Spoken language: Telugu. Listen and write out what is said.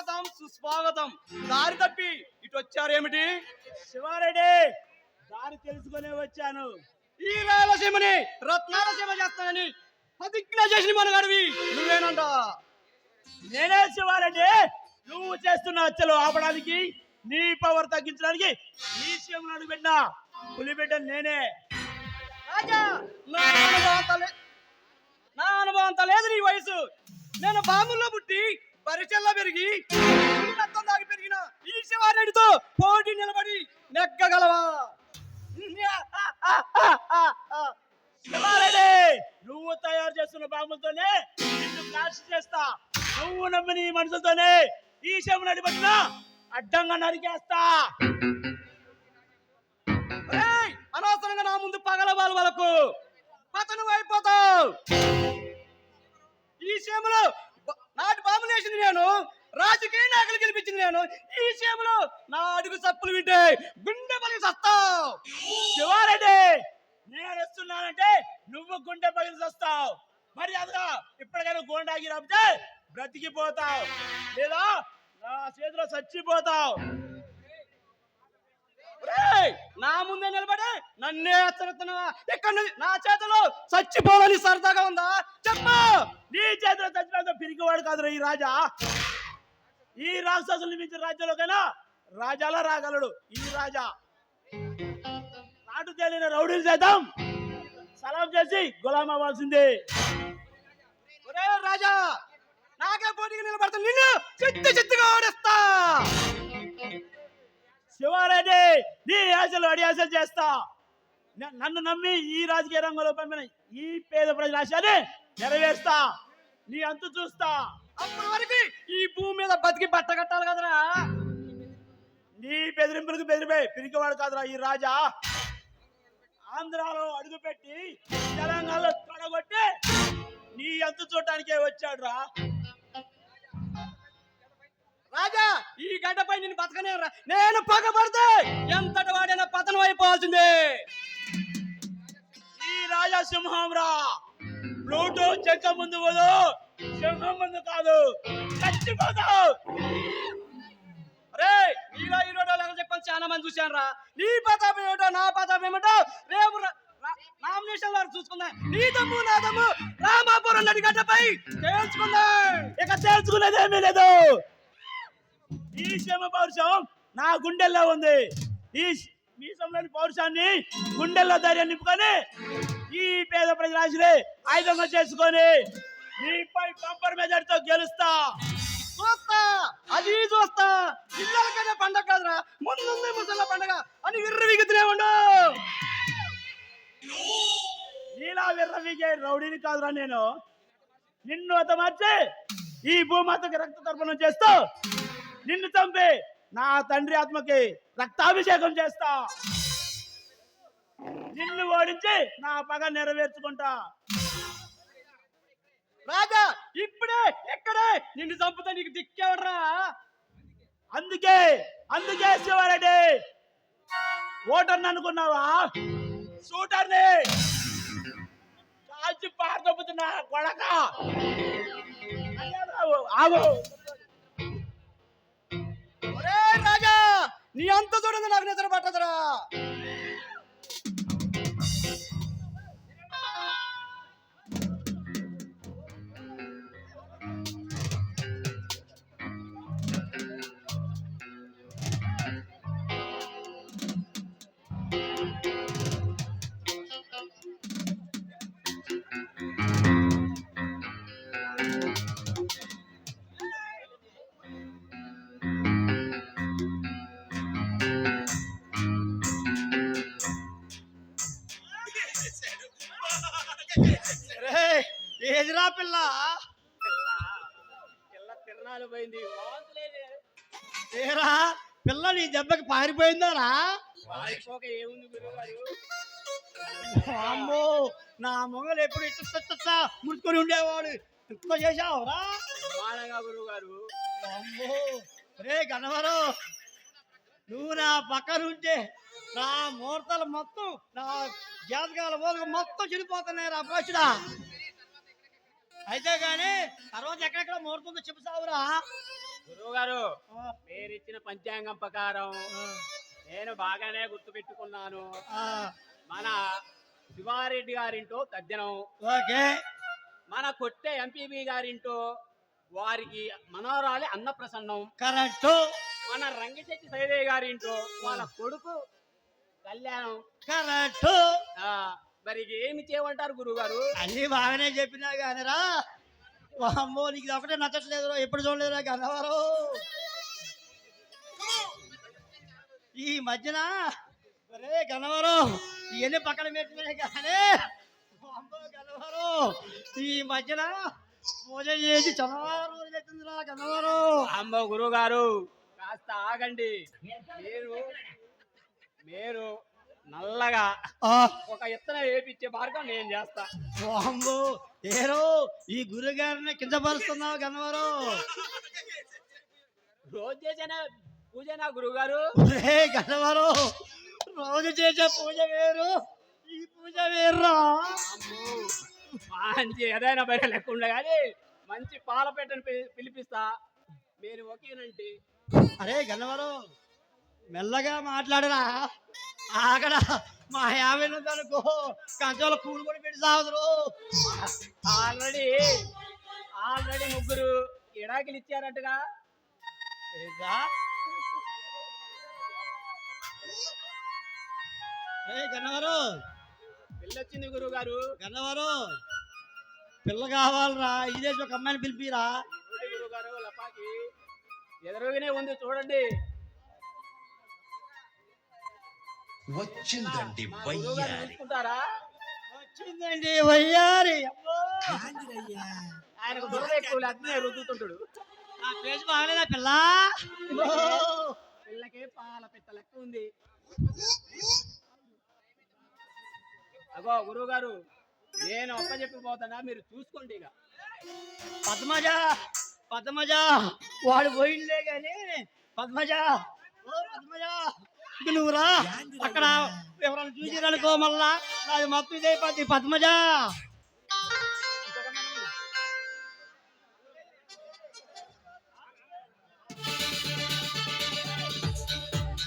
స్వాగతం సుస్వాగతం. దారి తప్పి ఇటు వచ్చారేమిటి శివారెడ్డి దారి తెలుసుకునే వచ్చాను. ఈ రాయలసీమని రత్నాలసీమ చేస్తానని ప్రతిజ్ఞ చేసిన మనగాడివి నువ్వేనంట. నేనే శివారెడ్డి నువ్వు చేస్తున్న హత్యలు ఆపడానికి నీ పవర్ తగ్గించడానికి నీ సీఎం అడుగుబెట్టిన పులిబిడ్డ నేనే. రాజా నా అనుభవం అంత లేదు నీ వయసు. నేను బాముల్లో పుట్టి పరిచయంలో పెరిగి రక్తం దాగి పెరిగిన ఈ శివారెడ్డితో పోటీ నిలబడి నెగ్గగలవా? శివారెడ్డి నువ్వు తయారు చేస్తున్న బాంబులతోనే నిన్ను క్లాష్ చేస్తా. నువ్వు నమ్మిన ఈ మనుషులతోనే ఈ శవం అడిపట్టిన అడ్డంగా నరికేస్తా. అనవసరంగా నా ముందు పగల వాళ్ళ వాళ్ళకు. పతనం అయిపోతావు. ఈ సీమలో నేను రాజకీయ నాయకులు గెలిపించింది నేను. ఈ విషయంలో నా అడుగు చప్పులు వింటే గుండె పలికి సస్తావు శివారెడ్డి నేను వస్తున్నానంటే నువ్వు గుండె పలికి సస్తావు మరి అదిగా ఇప్పటికైనా గోండాగి రాపితే బ్రతికిపోతావు. లేదా నా చేతిలో చచ్చిపోతావు. నా ముందే నిలబడి నన్నే హెచ్చరిస్తున్నావా? ఇక్కడ నుంచి నా చేతిలో చచ్చిపోవాలని సరదాగా ఉందా? చెప్పు! నీ చేతిలో చచ్చినంత పిరికివాడు కాదురా ఈ రాజా. ఈ రాక్షసులు మించిన రాజ్యంలోకైనా రాజాలా రాగలడు ఈ రాజా. నాటు తేలిన రౌడీలు చేద్దాం. సలాం చేసి గులాం అవ్వాల్సిందే. ఒరే రాజా నాకే పోటీకి నిలబడతా నిన్ను చిత్తి చిత్తుగా ఓడిస్తా. శివారెడ్డి నీ ఆశలు అడియాసలు చేస్తా. నన్ను నమ్మి ఈ రాజకీయ రంగంలో పంపిన ఈ పేద ప్రజల ఆశని నెరవేరుస్తా. నీ అంతు చూస్తా. అప్పటి వరకు ఈ భూమి మీద బతికి బట్ట కట్టాలి కదరా. నీ బెదిరింపులకు బెదిరిపోయి పిరికివాడు కాదురా ఈ రాజా. ఆంధ్రాలో అడుగుపెట్టి తెలంగాణలో తొడగొట్టి నీ అంతు చూడటానికే వచ్చాడు రా రాజా! ఈ గడ్డపై నేను బతకనే నేను పగబడితే ఎంతటి వాడైనా పతనం అయిపోవాల్సిందే. ఈ రాజా సింహం రా. ప్లూటో చెక్క ముందు పోదు సింహం ముందు కాదు. చచ్చిపోతావు అరే నీలో ఈ రోడ్డు ఎలా చెప్పని చాలా మంది చూశాను రా. నీ పతాపం ఏమిటో నా పతాపం ఏమిటో రేపు నామినేషన్ వారు చూసుకుందాం. నీ తమ్ము నా తమ్ము రామాపురం నడి గడ్డపై తేల్చుకుందాం. ఇక తేల్చుకునేదేమీ లేదు. ఈ క్షేమ పౌరుషం నా గుండెల్లో ఉంది. ఈ మీసంలోని పౌరుషాన్ని గుండెల్లో ధైర్యం నింపుకొని ఈ పేద ప్రజల ఆశలే ఆయుధంగా చేసుకొని నీపై కంపర్ మెజార్టీతో గెలుస్తా. చూస్తా అది చూస్తా. పిల్లలకైనా పండగ కాదురా ముందుంది ముసళ్ళ పండగ అని విర్ర విగుతూనే ఉండు. నీలా విర్రవిగే రౌడీని కాదురా నేను. నిన్ను హతమార్చి ఈ భూమాతకి రక్త తర్పణం చేస్తూ నిన్ను చంపి నా తండ్రి ఆత్మకి రక్తాభిషేకం చేస్తా. నిన్ను ఓడించి నా పగ నెరవేర్చుకుంటా. రాజా ఇప్పుడే ఇక్కడే. నిన్ను చంపుతా నీకు దిక్కేవడరా అందుకే అందుకే శివారెడ్డి. ఓటర్ని అనుకున్నావా? షూటర్ని కాల్చి పారదొబ్బుతున్నా కొడక. ఆగు. నీ అంత చూడండి నాకు నిద్ర పట్టదురా. ఏదిరా పిల్ల? పిల్ల తిరణాలు పోయింది. ఏరా పిల్ల నీ దెబ్బకి పారిపోయిందారా? పారిపోక ఏముంది అమ్మో నా మొగలు ఎప్పుడు ఇట్ట ముట్టుకొని ఉండేవాడు. ఎక్కువ చేశావురా? బాగా గురువు గారు అమ్మో రే గణవరం నువ్వు నా పక్కనుంటే నా ముహూర్తాలు మొత్తం నా జాతకాల మూలక మొత్తం చెడిపోతున్నాయి రా పోచుడా అయితే గాని తర్వాత ఎక్కడెక్కడ ముహూర్తంతో చెప్తావురా గురువు గారు మీరిచ్చిన పంచాంగం ప్రకారం నేను బాగానే గుర్తు పెట్టుకున్నాను మన శివారెడ్డి గారింటో తద్దినం ఓకే. మన కొట్టే ఎంపీబీ గారింటో వారికి మనోరాలి అన్నప్రసన్నం. కరెక్ట్. మన రంగశెట్టి సైదయ్య గారింటో వాళ్ళ కొడుకు కళ్యాణం. కరెక్ట్. మరి ఏమి చేయమంటారు గురువు గారు అన్ని బాగానే చెప్పినా కానీరా అమ్మో నీకు ఇది ఒకటే నచ్చట్లేదు ఎప్పుడు చూడలేదురా గన్నవరం. ఈ మధ్యన ఒరే గన్నవరం ఇవన్నీ పక్కన పెట్టినాయి కానీ అమ్మో గన్నవరం ఈ మధ్యన పూజ చేసి చదవారు చెప్తుందిరా గన్నవరం. అమ్మో గురువు గారు కాస్త ఆగండి. మీరు మీరు నల్లగా ఆ, ఒక ఎత్తన వేపించే మార్గం నేను చేస్తా. అమ్మో ఏరో ఈ గురుగారిని కింద పరుస్తున్నావు గన్నవరం. రోజు చేసిన పూజనా గురువు గారు ఒరే గన్నవరం రోజు చేసే పూజ వేరు. ఈ పూజ వేరురా. మంచి ఏదైనా బయట లెక్క ఉండే కానీ మంచి పాల పెట్టని పిలిపిస్తా. మీరు ఓకేనంటే అరే గన్నవరం మెల్లగా మాట్లాడరా. అక్కడ మా యాభై అనుకో కంచంలో కూడు కూడా పెట్టి సాగుతురు ఆల్రెడీ ఆల్రెడీ ముగ్గురు ఇడాకిలు ఇచ్చారట్టుగా? ఏ గన్నవరం? వెళ్ళొచ్చింది గురువు గారు గన్నవరం పిల్ల కావాలరా? ఇదే ఒక అమ్మాయిని పిలిపిరా? గురువు గారు లపాకి. ఎదురుగానే ఉంది చూడండి. వచ్చిందండి వయ్యారి చూసుకుంటారా వచ్చిందండి వయ్యారి. ఆయనకు ఎక్కువ రుద్దుతుంటాడు. నా పేరు బాగలేదా పిల్ల. పిల్లకే పాల పిట్ట లెక్క ఉంది. అగో గురువు గారు నేను ఒక్క చెప్పిపోతానా మీరు చూసుకోండి ఇక. పద్మజ పద్మజ వాడు పోయిండే గాని పద్మజ ఓ పద్మజ. నువ్వురా. అక్కడ ఎవరైనా చూసిరనుకో మళ్ళా. అది మొత్తం ఇదైపోద్ది పద్మజ.